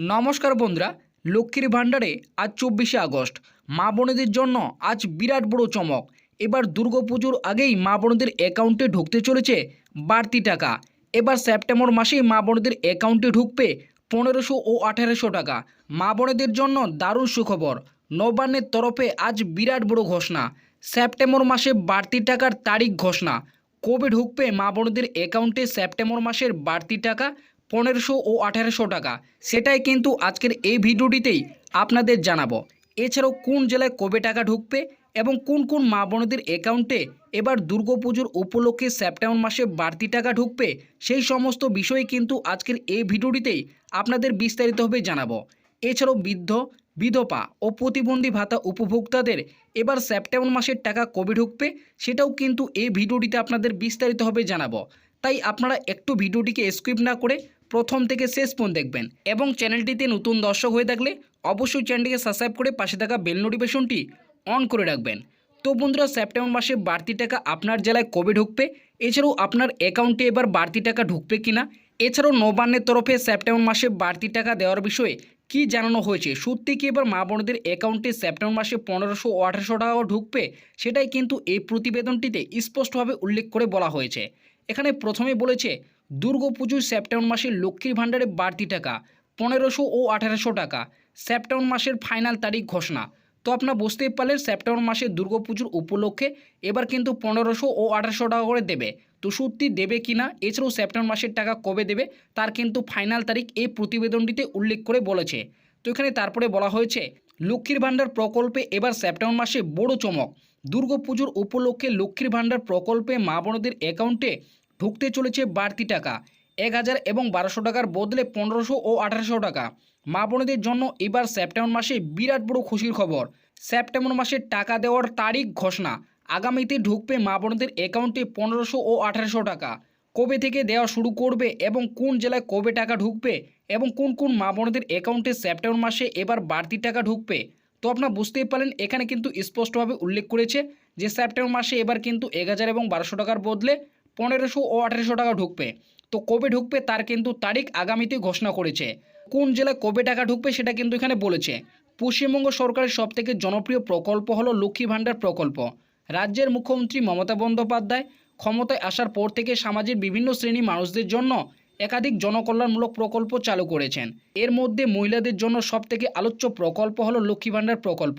নমস্কার বন্ধুরা, লক্ষ্মীর ভাণ্ডারে আজ চব্বিশে আগস্ট। মা বোনেদের জন্য আজ বিরাট বড় চমক। এবার দুর্গাপুজোর আগেই মা বোনদের অ্যাকাউন্টে ঢুকতে চলেছে বাড়তি টাকা। এবার সেপ্টেম্বর মাসেই মা বোনদের অ্যাকাউন্টে ঢুকবে পনেরোশো ও আঠারোশো টাকা। মা বোনেদের জন্য দারুণ সুখবর। নবান্নের তরফে আজ বিরাট বড় ঘোষণা। সেপ্টেম্বর মাসে বাড়তি টাকার তারিখ ঘোষণা। কবে ঢুকবে মা বোনদের অ্যাকাউন্টে সেপ্টেম্বর মাসের বাড়তি টাকা? পনেরোশো ও আঠেরোশো টাকা। সেটাই কিন্তু আজকের এই ভিডিওটিতেই আপনাদের জানাব। এছাড়াও কোন জেলায় কবে টাকা ঢুকবে এবং কোন কোন মা বোনদের অ্যাকাউন্টে এবার দুর্গাপুজোর উপলক্ষে সেপ্টেম্বর মাসে বাড়তি টাকা ঢুকবে, সেই সমস্ত বিষয়ে কিন্তু আজকের এই ভিডিওটিতেই আপনাদের বিস্তারিতভাবে জানাব। এছাড়াও বৃদ্ধ, বিধবা ও প্রতিবন্ধী ভাতা উপভোক্তাদের এবার সেপ্টেম্বর মাসের টাকা কবে ঢুকবে, সেটাও কিন্তু এই ভিডিওটিতে আপনাদের বিস্তারিতভাবে জানাব। তাই আপনারা একটু ভিডিওটিকে স্কিপ না করে প্রথম থেকে শেষ পর্যন্ত দেখবেন। এবং চ্যানেলটিতে নতুন দর্শক হয়ে থাকলে অবশ্যই চ্যানেলটিকে সাবস্ক্রাইব করে পাশে থাকা বেল নোটিফিকেশনটি অন করে রাখবেন। তো বন্ধুরা সেপ্টেম্বর মাসে বাড়তি টাকা আপনার জেলায় কবে ঢুকবে? এছাড়াও আপনার অ্যাকাউন্টে এবার বাড়তি টাকা ঢুকবে কিনা? এছাড়াও নবান্নের তরফে সেপ্টেম্বর মাসে বাড়তি টাকা দেওয়ার বিষয়ে কি জানানো হয়েছে? সত্যি কি এবার মা বোনদের অ্যাকাউন্টে সেপ্টেম্বর মাসে পনেরোশো আঠারোশো টাকাও ঢুকবে? সেটাই কিন্তু এই প্রতিবেদনটিতে স্পষ্টভাবে উল্লেখ করে বলা হয়েছে। এখানে প্রথমে বলেছে দুর্গাপুজোর সেপ্টেম্বর মাসে লক্ষ্মীর ভাণ্ডারে বাড়তি টাকা, পনেরোশো ও আঠারোশো টাকা। সেপ্টেম্বর মাসের ফাইনাল তারিখ ঘোষণা। তো আপনারা বুঝতেই পারলেন, সেপ্টেম্বর মাসে দুর্গাপুজোর উপলক্ষে এবার কিন্তু পনেরোশো ও আঠারোশো টাকা করে দেবে। তো সত্যি দেবে কি না, এছাড়াও সেপ্টেম্বর মাসের টাকা কবে দেবে, তার কিন্তু ফাইনাল তারিখ এই প্রতিবেদনটিতে উল্লেখ করে বলেছে। তো এখানে তারপরে বলা হয়েছে, লক্ষ্মীর ভাণ্ডার প্রকল্পে এবার সেপ্টেম্বর মাসে বড় চমক। দুর্গাপুজোর উপলক্ষে লক্ষ্মীর ভাণ্ডার প্রকল্পে মা বোনদের অ্যাকাউন্টে ঢুকতে চলেছে বাড়তি টাকা। এক হাজার এবং বারোশো টাকার বদলে পনেরোশো ও আঠারোশো টাকা। মা বোনেদের জন্য এবার সেপ্টেম্বর মাসে বিরাট বড় খুশির খবর। সেপ্টেম্বর মাসে টাকা দেওয়ার তারিখ ঘোষণা। আগামীতে ঢুকবে মা বোনদের অ্যাকাউন্টে পনেরোশো ও আঠারোশো টাকা। কবে থেকে দেওয়া শুরু করবে এবং কোন জেলায় কবে টাকা ঢুকবে এবং কোন কোন মা বোনদের অ্যাকাউন্টে সেপ্টেম্বর মাসে এবার বাড়তি টাকা ঢুকবে, তো আপনারা বুঝতেই পারেন এখানে কিন্তু স্পষ্টভাবে উল্লেখ করেছে যে সেপ্টেম্বর মাসে এবার কিন্তু এক হাজার এবং বারোশো টাকার বদলে পনেরোশো ও আঠেরোশো টাকা ঢুকবে। তো কবে ঢুকবে তার কিন্তু তারিখ আগামীতে ঘোষণা করেছে। কোন জেলায় কবে টাকা ঢুকবে সেটা কিন্তু এখানে বলেছে। পশ্চিমবঙ্গ সরকারের সবথেকে জনপ্রিয় প্রকল্প হলো লক্ষ্মী ভাণ্ডার প্রকল্প। রাজ্যের মুখ্যমন্ত্রী মমতা বন্দ্যোপাধ্যায় ক্ষমতায় আসার পর থেকে সমাজের বিভিন্ন শ্রেণি মানুষদের জন্য একাধিক জনকল্যাণমূলক প্রকল্প চালু করেছেন। এর মধ্যে মহিলাদের জন্য সবথেকে আলোচ্য প্রকল্প হলো লক্ষ্মী ভাণ্ডার প্রকল্প।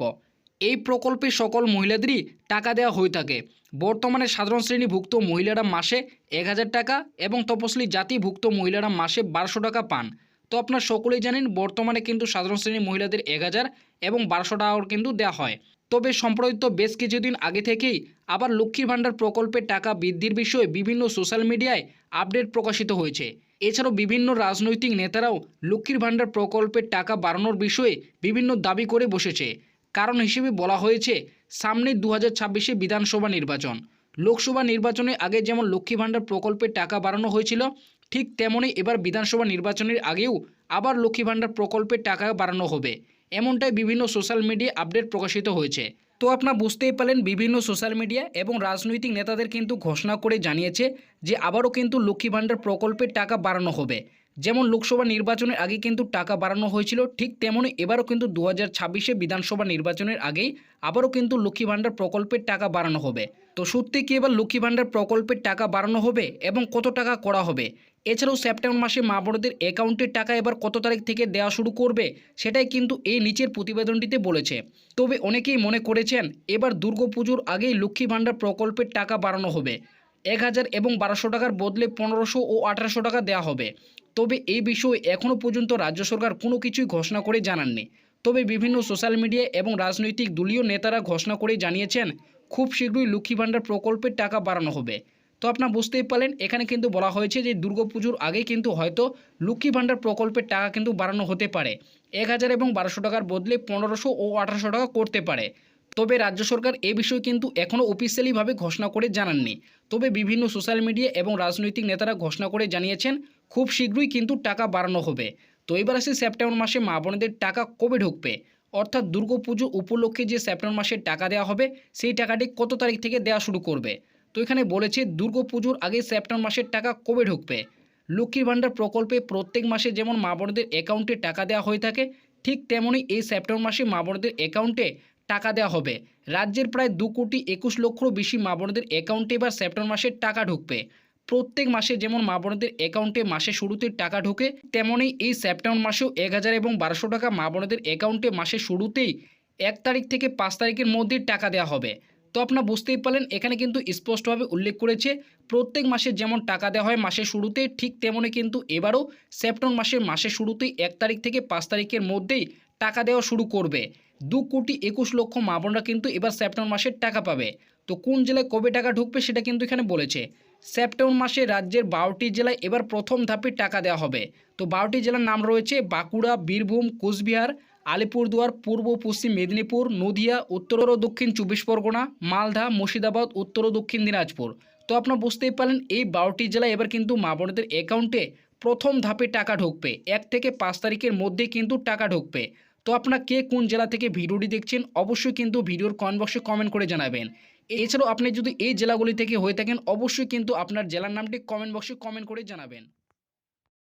এই প্রকল্পে সকল মহিলাদেরই টাকা দেওয়া হয়ে থাকে। বর্তমানে সাধারণ শ্রেণীভুক্ত মহিলারা মাসে এক হাজার টাকা এবং তপশিলি জাতিভুক্ত মহিলারা মাসে বারোশো টাকা পান। তো আপনার সকলেই জানেন, বর্তমানে কিন্তু সাধারণ শ্রেণির মহিলাদের এক হাজার এবং বারোশো টাকাও কিন্তু দেওয়া হয়। তবে সম্প্রতি বেশ কিছুদিন আগে থেকেই আবার লক্ষ্মীর ভাণ্ডার প্রকল্পের টাকা বৃদ্ধির বিষয়ে বিভিন্ন সোশ্যাল মিডিয়ায় আপডেট প্রকাশিত হয়েছে। এছাড়াও বিভিন্ন রাজনৈতিক নেতারাও লক্ষ্মীর ভাণ্ডার প্রকল্পের টাকা বাড়ানোর বিষয়ে বিভিন্ন দাবি করে বসেছে। কারণ হিসেবে বলা হয়েছে, সামনে দু হাজার বিধানসভা নির্বাচন। লোকসভা নির্বাচনের আগে যেমন লক্ষ্মী ভাণ্ডার প্রকল্পের টাকা বাড়ানো হয়েছিল, ঠিক তেমনই এবার বিধানসভা নির্বাচনের আগেও আবার লক্ষ্মী ভাণ্ডার প্রকল্পের টাকা বাড়ানো হবে। এমনটাই বিভিন্ন সোশ্যাল মিডিয়া আপডেট প্রকাশিত হয়েছে। তো আপনারা বুঝতেই পারলেন, বিভিন্ন সোশ্যাল মিডিয়া এবং রাজনৈতিক নেতাদের কিন্তু ঘোষণা করে জানিয়েছে যে, আবারও কিন্তু লক্ষ্মী ভাণ্ডার প্রকল্পের টাকা বাড়ানো হবে। যেমন লোকসভা নির্বাচনের আগে কিন্তু টাকা বাড়ানো হয়েছিল, ঠিক তেমনই এবারও কিন্তু দু হাজার বিধানসভা নির্বাচনের আগেই আবারও কিন্তু লক্ষ্মী ভাণ্ডার প্রকল্পের টাকা বাড়ানো হবে। তো সত্যি কি এবার লক্ষ্মী ভাণ্ডার প্রকল্পের টাকা বাড়ানো হবে এবং কত টাকা করা হবে? এছাড়াও সেপ্টেম্বর মাসে মা বোনদের অ্যাকাউন্টের টাকা এবার কত তারিখ থেকে দেওয়া শুরু করবে সেটাই কিন্তু এই নিচের প্রতিবেদনটিতে বলেছে। তবে অনেকেই মনে করেছেন, এবার দুর্গাপুজোর আগেই লক্ষ্মী ভাণ্ডার প্রকল্পের টাকা বাড়ানো হবে। এক হাজার এবং বারোশো টাকার বদলে পনেরোশো ও আঠারোশো টাকা দেওয়া হবে। তবে এই বিষয়ে এখনও পর্যন্ত রাজ্য সরকার কোনো কিছুই ঘোষণা করে জানাননি। তবে বিভিন্ন সোশ্যাল মিডিয়া এবং রাজনৈতিক দলীয় নেতারা ঘোষণা করে জানিয়েছেন, খুব শীঘ্রই লক্ষ্মী ভাণ্ডার প্রকল্পের টাকা বাড়ানো হবে। তো আপনারা বুঝতেই পারলেন, এখানে কিন্তু বলা হয়েছে যে দুর্গাপুজোর আগে কিন্তু হয়তো লক্ষ্মী ভাণ্ডার প্রকল্পের টাকা কিন্তু বাড়ানো হতে পারে। এক হাজার এবং বারোশো টাকার বদলে পনেরোশো ও আঠারোশো টাকা করতে পারে। তবে রাজ্য সরকার এ বিষয়ে কিন্তু এখনও অফিসিয়ালিভাবে ঘোষণা করে জানাননি। তবে বিভিন্ন সোশ্যাল মিডিয়া এবং রাজনৈতিক নেতারা ঘোষণা করে জানিয়েছেন, খুব শীঘ্রই কিন্তু টাকা বাড়ানো হবে। তো এবার আসি সেপ্টেম্বর মাসে মা বোনেদের টাকা কবে ঢুকবে? অর্থাৎ দুর্গাপুজো উপলক্ষে যে সেপ্টেম্বর মাসে টাকা দেওয়া হবে, সেই টাকাটি কত তারিখ থেকে দেওয়া শুরু করবে? তো এখানে বলেছে দুর্গাপুজোর আগে সেপ্টেম্বর মাসের টাকা কবে ঢুকবে? লক্ষ্মীর ভাণ্ডার প্রকল্পে প্রত্যেক মাসে যেমন মা বোনদের অ্যাকাউন্টে টাকা দেওয়া হয়ে থাকে, ঠিক তেমনই এই সেপ্টেম্বর মাসে মা বোনদের অ্যাকাউন্টে টাকা দেওয়া হবে। রাজ্যের প্রায় দু কোটি একুশ লক্ষরও বেশি মা বোনদের অ্যাকাউন্টে এবার সেপ্টেম্বর মাসে টাকা ঢুকবে। প্রত্যেক মাসে যেমন মা বোনদের অ্যাকাউন্টে মাসে শুরুতে টাকা ঢোকে, তেমনই এই সেপ্টেম্বর মাসেও এক হাজার এবং বারোশো টাকা মা বোনদের অ্যাকাউন্টে মাসে শুরুতেই এক তারিখ থেকে পাঁচ তারিখের মধ্যে টাকা দেওয়া হবে। তো আপনার বুঝতেই পারলেন, এখানে কিন্তু স্পষ্টভাবে উল্লেখ করেছে, প্রত্যেক মাসে যেমন টাকা দেওয়া হয় মাসের শুরুতে, ঠিক তেমনই কিন্তু এবারও সেপ্টেম্বর মাসের মাসের শুরুতেই এক তারিখ থেকে পাঁচ তারিখের মধ্যেই টাকা দেওয়া শুরু করবে। দু কোটি একুশ লক্ষ মা বোনরা কিন্তু এবার সেপ্টেম্বর মাসের টাকা পাবে। তো কোন জেলায় কবে টাকা ঢুকবে সেটা কিন্তু এখানে বলেছে। সেপ্টেম্বর মাসে রাজ্যের বারোটি জেলায় এবার প্রথম ধাপে টাকা দেওয়া হবে। তো বারোটি জেলার নাম রয়েছে বাঁকুড়া, বীরভূম, কোচবিহার, আলিপুরদুয়ার, পূর্ব, পশ্চিম মেদিনীপুর, নদিয়া, উত্তর ও দক্ষিণ চব্বিশ পরগনা, মালদা, মুর্শিদাবাদ, উত্তর ও দক্ষিণ দিনাজপুর। তো আপনারা বুঝতেই পারলেন, এই বারোটি জেলায় এবার কিন্তু মা বোনদের অ্যাকাউন্টে প্রথম ধাপে টাকা ঢুকবে। এক থেকে পাঁচ তারিখের মধ্যে কিন্তু টাকা ঢুকবে। তো আপনারা কে কোন জেলা থেকে ভিডিওটি দেখছেন, অবশ্যই কিন্তু ভিডিওর কমেন্ট বক্সে কমেন্ট করে জানাবেন। এছাড়াও আপনি যদি এই জেলাগুলি থেকে হয়ে থাকেন, অবশ্যই কিন্তু আপনার জেলার নামটি কমেন্ট বক্সে কমেন্ট করে জানাবেন।